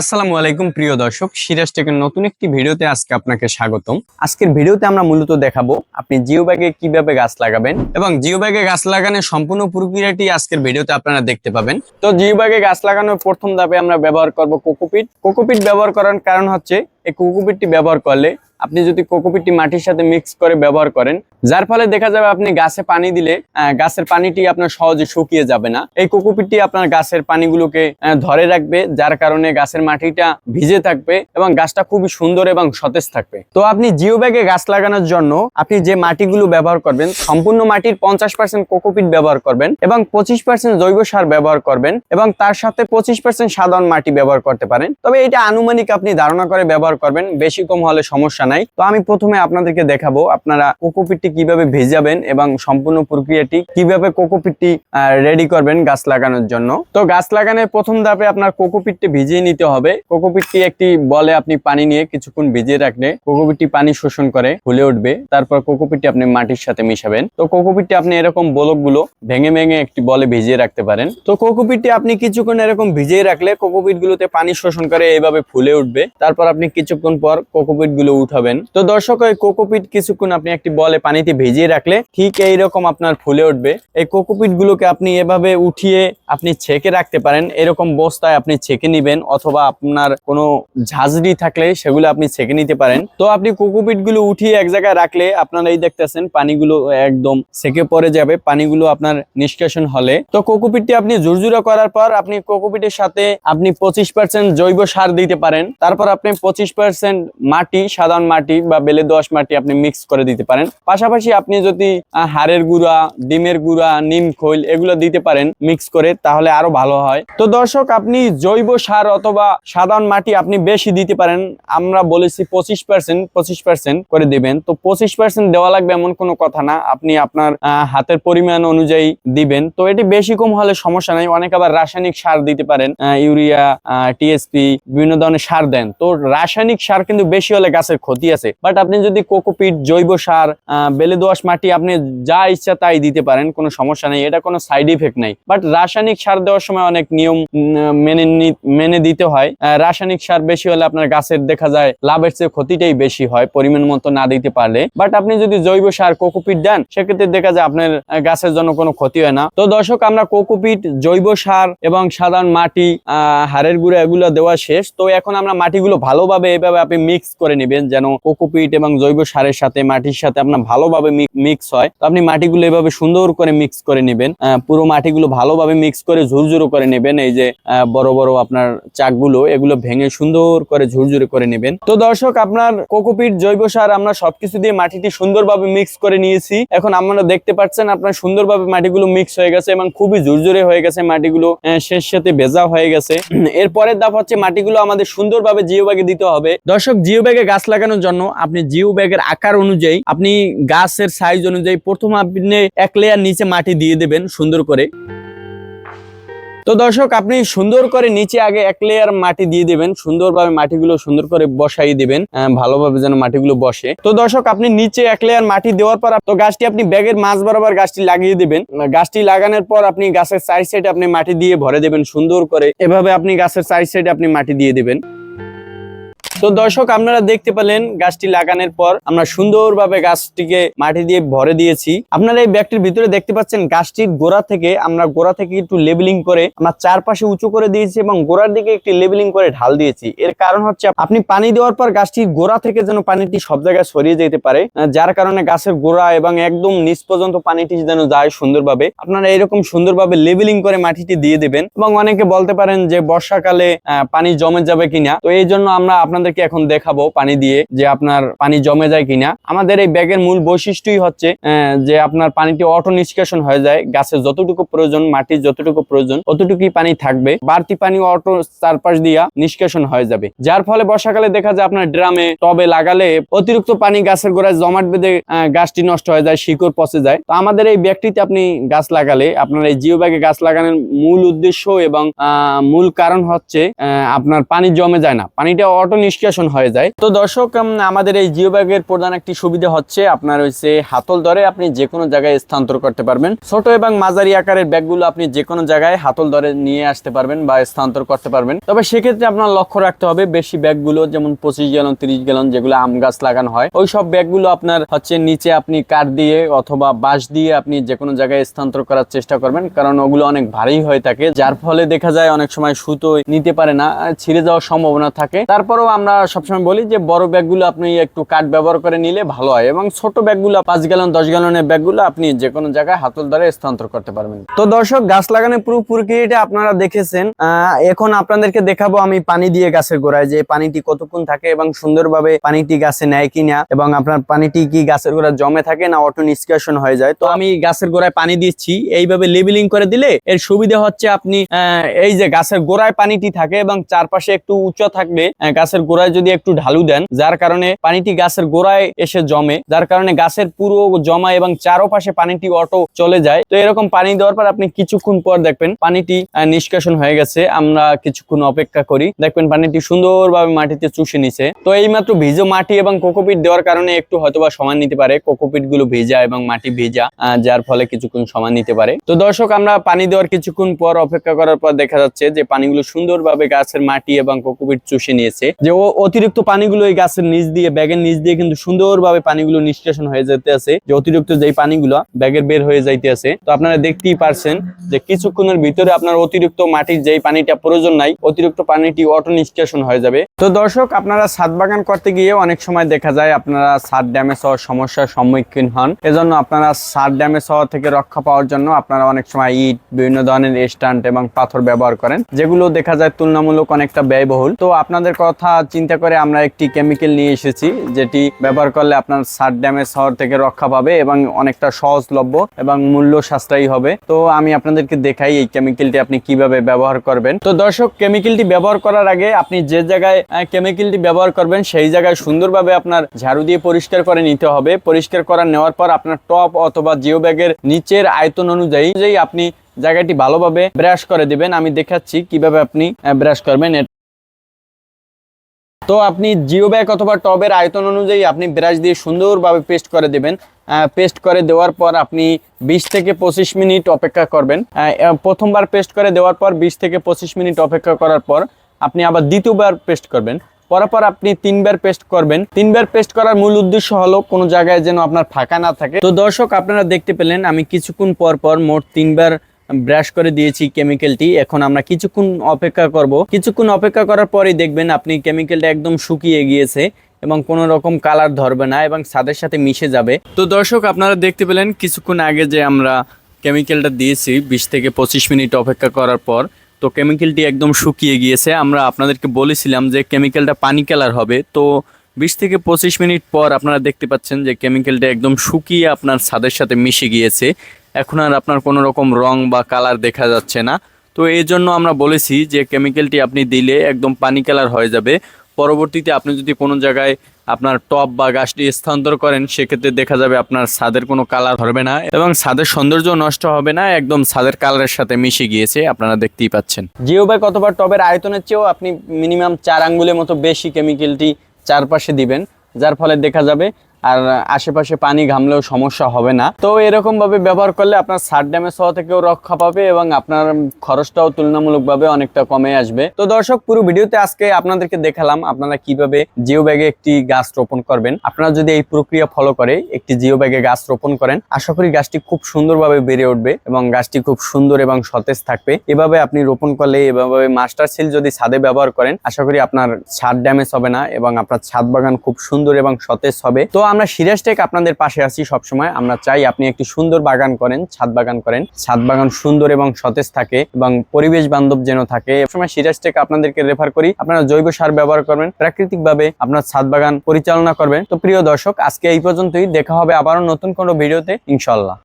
আসসালামু আলাইকুম, প্রিয় দর্শক। সিরাজ টেকের নতুন একটি ভিডিওতে আজকে আপনাকে স্বাগতম। আজকের ভিডিওতে আমরা মূলত দেখাবো আপনি জিও ব্যাগে কীভাবে গাছ লাগাবেন এবং জিও ব্যাগে গাছ লাগানোর সম্পূর্ণ প্রক্রিয়াটি আজকের ভিডিওতে আপনারা দেখতে পাবেন। তো জিও ব্যাগে গাছ লাগানোর প্রথম ধাপে আমরা ব্যবহার করব কোকোপিট। কোকোপিট ব্যবহার করার কারণ হচ্ছে, এই কোকোপিটটি ব্যবহার করলে আপনি যদি কোকোপিটটি মাটির সাথে মিক্স করে ব্যবহার করেন, যার ফলে দেখা যাবে আপনি গাছে পানি দিলে গাছের পানিটি আপনার সহজে শুকিয়ে যাবে না। এই কোকোপিটটি আপনার গাছের পানিগুলোকে ধরে রাখবে, যার কারণে গাছের মাটিটা ভিজে থাকবে এবং গাছটা খুবই সুন্দর এবং সতেজ থাকবে। তো আপনি জিও ব্যাগে গাছ লাগানোর জন্য আপনি যে মাটিগুলো ব্যবহার করবেন, সম্পূর্ণ মাটির পঞ্চাশ পার্সেন্ট কোকোপিট ব্যবহার করবেন এবং পঁচিশ পার্সেন্ট জৈব সার ব্যবহার করবেন এবং তার সাথে পঁচিশ পার্সেন্ট সাধারণ মাটি ব্যবহার করতে পারেন। তবে এটা আনুমানিক আপনি ধারণা করে ব্যবহার করবেন, বেশি কম হলে সমস্যা তো আমি প্রথমে আপনাদেরকে দেখাবো আপনারা কোকোপিটটি কীভাবে ভেজাবেন এবং সম্পূর্ণ প্রক্রিয়াটি কীভাবে কোকোপিটটি রেডি করবেন গাছ লাগানোর জন্য। তো গাছ লাগানোর প্রথম ধাপে আপনার কোকোপিটটি ভিজিয়ে নিতে হবে। কোকোপিটটি একটি বলে আপনি পানি নিয়ে কিছুক্ষণ ভিজিয়ে রাখলে কোকোপিটটি পানি শোষণ করে ফুলে উঠবে। তারপর কোকোপিটটি আপনি মাটির সাথে মিশাবেন। তো কোকোপিটটি আপনি এরকম বলকগুলো ভেঙে ভেঙে একটি বলে ভিজিয়ে রাখতে পারেন। তো কোকোপিটটি আপনি কিছুক্ষণ এরকম ভিজিয়ে রাখলে কোকোপিট গুলোতে পানি শোষণ করে এইভাবে ফুলে উঠবে। তারপর আপনি কিছুক্ষণ পর কোকোপিটগুলো উঠাবেন তো দর্শক ওই কোকোপিট কিছুক্ষণ আপনি একটি বলে পানিতে ভিজিয়ে রাখলে ঠিক এইরকম আপনার ফুলে উঠবে। এই কোকোপিট গুলোকে আপনি এভাবে উঠিয়ে আপনি ছেঁকে রাখতে পারেন। এরকম বস্তায় আপনি ছেঁকে নিবেন অথবা আপনার কোনো ঝাঁঝরি থাকলে সেগুলো আপনি ছেঁকে নিতে পারেন। তো আপনি কোকোপিটগুলো উঠিয়ে এক জায়গায় রাখলে আপনারা এই দেখতেছেন পানিগুলো একদম সেকে পড়ে যাবে, পানিগুলো আপনার নিষ্কাশন হলে। তো কোকোপিটটি আপনি জুরজুরা করার পর আপনি কোকোপিটের সাথে আপনি পঁচিশ পার্সেন্ট জৈব সার দিতে পারেন। তারপর আপনি পঁচিশ পার্সেন্ট মাটি সাধারণ মাটি বা বেলে দোআঁশ মাটি আপনি মিক্স করে দিতে পারেন। পাশাপাশি আপনি যদি হাড়ের গুঁড়া, ডিমের গুঁড়া, নিম, খৈল এগুলো দিতে পারেন মিক্স করে, তাহলে আরও ভালো হয়। তো দর্শক, আপনি জৈব সার অথবা সাধারণ মাটি আপনি বেশি দিতে পারেন, আমরা বলেছি পঁচিশ পার্সেন্ট পঁচিশ পার্সেন্ট করে দিবেন। তো পঁচিশ পার্সেন্ট দেওয়া লাগবে এমন কোনো কথা না, আপনি আপনার হাতের পরিমাণ অনুযায়ী দিবেন। তো এটি বেশি কম হলে সমস্যা নাই, অনেক আবার রাসায়নিক সার দিতে পারেন ইউরিয়া টিএসপি বিভিন্ন ধরনের সার দেন। তো রাসায়নিক সার কিন্তু বেশি হলে গাছের ক্ষতি আছে। বাট আপনি যদি কোকোপিট, জৈব সার বেলে দোআঁশ মাটি আপনি যা ইচ্ছা তাই দিতে পারেন, কোনো সমস্যা নেই, এটা কোনো সাইড ইফেক্ট নাই। বাট রাসায়নিক সার দেওয়ার সময় অনেক নিয়ম মেনে মেনে দিতে হয়। রাসায়নিক সার বেশি হলে আপনার গাছের দেখা যায় লাভের চেয়ে ক্ষতিটাই বেশি হয়, পরিমাণ মতো না দিতে পারলে। বাট আপনি যদি জৈব সার, কোকোপিট দেন, সেক্ষেত্রে দেখা যায় আপনার গাছের জন্য কোনো ক্ষতি হয় না। তো দর্শক, আমরা কোকোপিট, জৈব সার এবং সাধারণ মাটি হাড়ের গুঁড়ো এগুলো দেওয়া শেষ। তো এখন আমরা মাটিগুলো ভালোভাবে এভাবে আপনি মিক্স করে নেবেন যেন কোকোপিট এবং জৈব সারের সাথে মাটির সাথে আপনার ভালোভাবে মিক্স হয়। তো আপনি মাটিগুলো এভাবে সুন্দর করে মিক্স করে নেবেন। পুরো মাটিগুলো ভালোভাবে মিক্স করে ঝুরঝুরো করে নেবেন। এই যে বড় বড় আপনার চাকগুলো, এগুলো ভেঙে সুন্দর করে ঝুরঝুরে করে নেবেন। তো দর্শক, আপনার কোকোপিট, জৈব সার আমরা সবকিছু দিয়ে মাটিটি সুন্দরভাবে মিক্স করে নিয়েছি। এখন আপনারা দেখতে পাচ্ছেন আপনার সুন্দরভাবে মাটিগুলো মিক্স হয়ে গেছে এবং খুবই ঝুরঝুরে হয়ে গেছে মাটিগুলো। শেষ সাথে ভেজা হয়ে গেছে। এর পরের ধাপ হচ্ছে মাটিগুলো আমাদের সুন্দরভাবে জিও ব্যাগে দিতে হবে। দর্শক জিও ব্যাগে গাছ লাগানোর জন্য আপনি জিও ব্যাগের আকার অনুযায়ী আপনি গাছের সাইজ অনুযায়ী প্রথম আপনি এক লেয়ার নিচে মাটি দিয়ে দেবেন সুন্দর করে। তো দর্শক, আপনি সুন্দর করে নিচে আগে এক লেয়ার মাটি দিয়ে দিবেন, সুন্দরভাবে মাটিগুলো সুন্দর করে বসাই দিবেন ভালোভাবে যেন মাটিগুলো বসে। তো দর্শক, আপনি নিচে এক লেয়ার মাটি দেওয়ার পর তো গাছটি আপনি ব্যাগের মাঝ বরাবর গাছটি লাগিয়ে দিবেন। গাছটি লাগানোর পর আপনি গাছের সাইড সাইডে আপনি মাটি দিয়ে ভরে দেবেন সুন্দর করে। এভাবে আপনি গাছের সাইড সাইডে আপনি মাটি দিয়ে দিবেন। তো দর্শক, আপনারা দেখতে পেলেন গাছটি লাগানোর পর আমরা সুন্দরভাবে গাছটিকে মাটি দিয়ে ভরে দিয়েছি। আপনারা এই ব্যাগটির ভিতরে দেখতে পাচ্ছেন গাছটির গোড়া থেকে, আমরা গোড়া থেকে একটু লেবেলিং করে আমরা চারপাশে উঁচু করে দিয়েছি এবং গোড়ার দিকে একটি লেবেলিং করে ঢাল দিয়েছি। এর কারণ হচ্ছে, আপনি পানি দেওয়ার পর গাছটির গোড়া থেকে যেন পানিটি সব জায়গায় ছড়িয়ে যেতে পারে যার কারণে গাছের গোড়া এবং একদম নিচ পর্যন্ত পানিটি যেন যায় সুন্দরভাবে। আপনারা এরকম সুন্দরভাবে লেবেলিং করে মাটিটি দিয়ে দেবেন এবং অনেকে বলতে পারেন যে, বর্ষাকালে পানি জমে যাবে কিনা? তো এই জন্য আমরা আপনাদেরকে এখন দেখাবো পানি দিয়ে যে আপনার পানি জমে যায় কিনা। আমাদের এই ব্যাগের মূল বৈশিষ্ট্যই হচ্ছে যে আপনার পানিটি অটো নিষ্কাশন হয়ে যায় গাছের যতটুকু প্রয়োজন, মাটির যতটুকু প্রয়োজন, ততটুকুই পানি থাকবে। বাড়তি পানি অটো চারপাশ দিয়া নিষ্কাশন হয়ে যাবে। যার ফলে বর্ষাকালে দেখা যায় আপনার ড্রামে, টবে লাগালে অতিরিক্ত পানি গাছের গোড়ায় জমাট বেঁধে গাছটি নষ্ট হয়ে যায়, শিকড় পচে যায়। তো আমাদের এই ব্যাগটিতে আপনি গাছ লাগালে, আপনার এই জিও ব্যাগে গাছ লাগানোর মূল উদ্দেশ্য এবং মূল কারণ হচ্ছে আপনার পানি জমে যায় না। পানিটা অটো নিষ্কাশন হয়ে যায়। তো দর্শক আমাদের এই জিও ব্যাগের প্রধান একটি সুবিধা হচ্ছে আপনার হচ্ছে হাতল ধরে আপনি যে কোনো জায়গায় স্থানান্তর করতে পারবেন। ছোট এবং মাঝারি আকারের ব্যাগগুলো আপনি যে কোনো জায়গায় হাতল ধরে নিয়ে আসতে পারবেন বা স্থানান্তর করতে পারবেন। তবে সেক্ষেত্রে আপনার লক্ষ্য রাখতে হবে বেশি ব্যাগগুলো, যেমন পঁচিশ গ্যালন, তিরিশ গ্যালন যেগুলো আম গাছ লাগানো হয়, ওই সব ব্যাগগুলো আপনার হচ্ছে নিচে আপনি কাঠ দিয়ে অথবা বাঁশ দিয়ে আপনি যে কোনো জায়গায় স্থানান্তর করার চেষ্টা করবেন, কারণ ওগুলো অনেক ভারী হয়ে থাকে, যার ফলে দেখা যায় অনেক সময় সুতো নিতে পারে না, ছিঁড়ে যাওয়ার সম্ভাবনা থাকে। তারপরেও আমরা সবসময় বলি যে বড় ব্যাগগুলো আপনি একটু কাঠ ব্যবহার করে নিলে ভালো হয় এবং ছোট ব্যাগগুলো, পাঁচ গ্যালন দশ গ্যালনের ব্যাগগুলো আপনি যে কোনো জায়গায় হাতল ধরে স্থানান্তর করতে পারবেন। তো দর্শক, গাছ লাগানোর পুরো প্রক্রিয়াটা আপনারা দেখেছেন। এখন আপনাদেরকে দেখাবো আমি পানি দিয়ে গাছের গোড়ায় যে পানিটি কতক্ষণ থাকে এবং সুন্দরভাবে পানিটি গাছে নেয় কিনা এবং আপনার পানিটি কি গাছের গোড়ায় জমে থাকে না অটো নিষ্কাশন হয়ে যায়। তো আমি গাছের গোড়ায় পানি দিচ্ছি। এইভাবে লেবেলিং করে দিলে এর সুবিধা হচ্ছে আপনি এই যে গাছের গোড়ায় পানিটি থাকে এবং চারপাশে একটু উঁচু থাকবে গাছের গোড়ায় যদি একটু ঢালু দেন, যার কারণে পানিটি গাছের গোড়ায় এসে জমে, যার কারণে গাছের পুরো জমা এবং চারোপাশে পানিটি অটো চলে যায়। তো এরকম পানি দেওয়ার পর আপনি কিছুক্ষণ পর দেখবেন পানিটি নিষ্কাশন হয়ে গেছে। আমরা কিছুক্ষণ অপেক্ষা করি, দেখবেন পানিটি সুন্দরভাবে মাটিতে চুষে নিছে। তো এই মাত্র ভিজো মাটি এবং কোকোপিট দেওয়ার কারণে একটু হয়তোবা সময় নিতে পারে। কোকোপিটগুলো ভেজা এবং মাটি ভেজা যার ফলে কিছুক্ষণ সময় নিতে পারে। তো দর্শক, আমরা পানি দেওয়ার কিছুক্ষণ পর অপেক্ষা করার পর দেখা যাচ্ছে যে পানিগুলো সুন্দরভাবে গাছের মাটি এবং কোকোপিট চুষে নিয়েছে। যে ও অতিরিক্ত পানিগুলো এই গাছের নিচ দিয়ে, ব্যাগের নিচ দিয়ে কিন্তু সুন্দরভাবে পানিগুলো নিষ্কাশন হয়ে যেতে আছে যে অতিরিক্ত যেই পানিগুলো ব্যাগের বের হয়ে যাইতে আছে তো আপনারা দেখতেই পারছেন যে কিছুক্ষণের ভিতরে আপনার অতিরিক্ত মাটির যেই পানিটা প্রয়োজন নাই, অতিরিক্ত পানিটি অটো নিষ্কাশন হয়ে যাবে। তো দর্শক, আপনারা ছাদ বাগান করতে গিয়ে অনেক সময় দেখা যায় আপনারা ছাদ ড্যামেজ হওয়ার সমস্যার সম্মুখীন হন। এজন্য আপনারা ছাদ ড্যামেজ হওয়া থেকে রক্ষা পাওয়ার জন্য আপনারা অনেক সময় ইট, বিভিন্ন ধরনের স্ট্যান্ড এবং পাথর ব্যবহার করেন, যেগুলো দেখা যায় তুলনামূলক অনেকটা ব্যয়বহুল। তো আপনাদের কথা চিন্তা করে আমরা একটি কেমিক্যাল নিয়ে এসেছি, যেটি ব্যবহার করলে আপনার ছাদ ড্যামেজ হওয়ার থেকে রক্ষা পাবে এবং অনেকটা সহজলভ্য এবং মূল্য সাশ্রয়ী হবে। তো আমি আপনাদেরকে দেখাই এই কেমিক্যালটি আপনি কীভাবে ব্যবহার করবেন। তো দর্শক কেমিক্যালটি ব্যবহার করার আগে আপনি যে জায়গায় কেমিক্যালটি ব্যবহার করবেন, সেই জায়গায় সুন্দরভাবে আপনার ঝাড়ু দিয়ে পরিষ্কার করে নিতে হবে। পরিষ্কার করা নেওয়ার পর আপনার টপ অথবা জিও ব্যাগের নিচের আয়তন অনুযায়ী আপনি জায়গাটি ভালোভাবে ব্রাশ করে দিবেন, আমি দেখাচ্ছি কীভাবে আপনি ব্রাশ করবেন। তো আপনি জিও ব্যাগ অথবা টবের আয়তন অনুযায়ী আপনি ব্রাশ দিয়ে সুন্দরভাবে পেস্ট করে দেবেন। পেস্ট করে দেওয়ার পর আপনি বিশ থেকে পঁচিশ মিনিট অপেক্ষা করবেন। প্রথমবার পেস্ট করে দেওয়ার পর বিশ থেকে পঁচিশ মিনিট অপেক্ষা করার পর আপনি আবার দ্বিতীয়বার পেস্ট করবেন। পরপর আপনি তিনবার পেস্ট করবেন। তিনবার পেস্ট করার মূল উদ্দেশ্য হলো কোনো জায়গায় যেন আপনার ফাঁকা না থাকে। তো দর্শক, আপনারা দেখতে পেলেন, আমি কিছুক্ষণ পর পর মোট তিনবার ব্রাশ করে দিয়েছি কেমিক্যালটি এখন আমরা কিছুক্ষণ অপেক্ষা করব। কিছুক্ষণ অপেক্ষা করার পরেই দেখবেন আপনি কেমিক্যালটা একদম শুকিয়ে গিয়েছে এবং কোনো রকম কালার ধরবে না এবং ছাদের সাথে মিশে যাবে। তো দর্শক, আপনারা দেখতে পেলেন কিছুক্ষণ আগে যে আমরা কেমিক্যালটা দিয়েছি, বিশ থেকে পঁচিশ মিনিট অপেক্ষা করার পর, তো কেমিক্যালটি একদম শুকিয়ে গিয়েছে। আমরা আপনাদেরকে বলেছিলাম যে কেমিক্যালটা পানি কালার হবে। তো বিশ থেকে পঁচিশ মিনিট পর আপনারা দেখতে পাচ্ছেন যে কেমিক্যালটা একদম শুকিয়ে আপনার ছাদের সাথে মিশে গিয়েছে। এখন আর আপনার কোনো রকম রং বা কালার দেখা যাচ্ছে না। তো এই জন্য আমরা বলেছি যে কেমিক্যালটি আপনি দিলে একদম পানি কালার হয়ে যাবে। পরবর্তীতে আপনি যদি কোনো জায়গায় আপনার টপ বা গাছটি স্থানান্তর করেন, সেক্ষেত্রে দেখা যাবে আপনার ছাদের কোনো কালার ধরবে না এবং ছাদের সৌন্দর্য নষ্ট হবে না, একদম ছাদের কালারের সাথে মিশে গিয়েছে, আপনারা দেখতেই পাচ্ছেন। জিও ব্যাগ অথবা টবের আয়তনের চেয়েও আপনি মিনিমাম চার আঙ্গুলের মতো বেশি কেমিক্যালটি চারপাশে দিবেন, যার ফলে দেখা যাবে আর আশেপাশে পানি ঘামলেও সমস্যা হবে না। তো এরকম ভাবে ব্যবহার করলে আপনার সার ড্যামেজ হওয়া থেকেও রক্ষা পাবে এবং আপনার খরচটাও তুলনামূলকভাবে অনেকটা কমে আসবে। তো দর্শক, পুরো ভিডিওতে আজকে আপনাদেরকে দেখালাম আপনারা কীভাবে জিও ব্যাগে একটি গাছ রোপণ করবেন। আপনারা যদি এই প্রক্রিয়া ফলো করে একটি জিও ব্যাগে গাছ রোপণ করেন, আশা করি গাছটি খুব সুন্দরভাবে বেড়ে উঠবে এবং গাছটি খুব সুন্দর এবং সতেজ থাকবে। এভাবে আপনি রোপণ করলে, এভাবে মাস্টার সিল যদি ছাদে ব্যবহার করেন, আশা করি আপনার ছাদ ড্যামেজ হবে না এবং আপনার ছাদ বাগান খুব সুন্দর এবং সতেজ হবে। তো আমরা সিরাজ টেক আপনাদের পাশে আছি সবসময়। আমরা চাই আপনি একটি সুন্দর বাগান করেন, ছাদ বাগান করেন। ছাদ বাগান সুন্দর এবং সতেজ থাকে এবং পরিবেশ বান্ধব যেন থাকে। সবসময় সিরাজ টেক আপনাদেরকে রেফার করি। আপনারা জৈব সার ব্যবহার করবেন প্রাকৃতিক ভাবে আপনার ছাদ বাগান পরিচালনা করবেন। তো প্রিয় দর্শক, আজকে এই পর্যন্তই। দেখা হবে আবারও নতুন কোনো ভিডিওতে ইনশাল্লাহ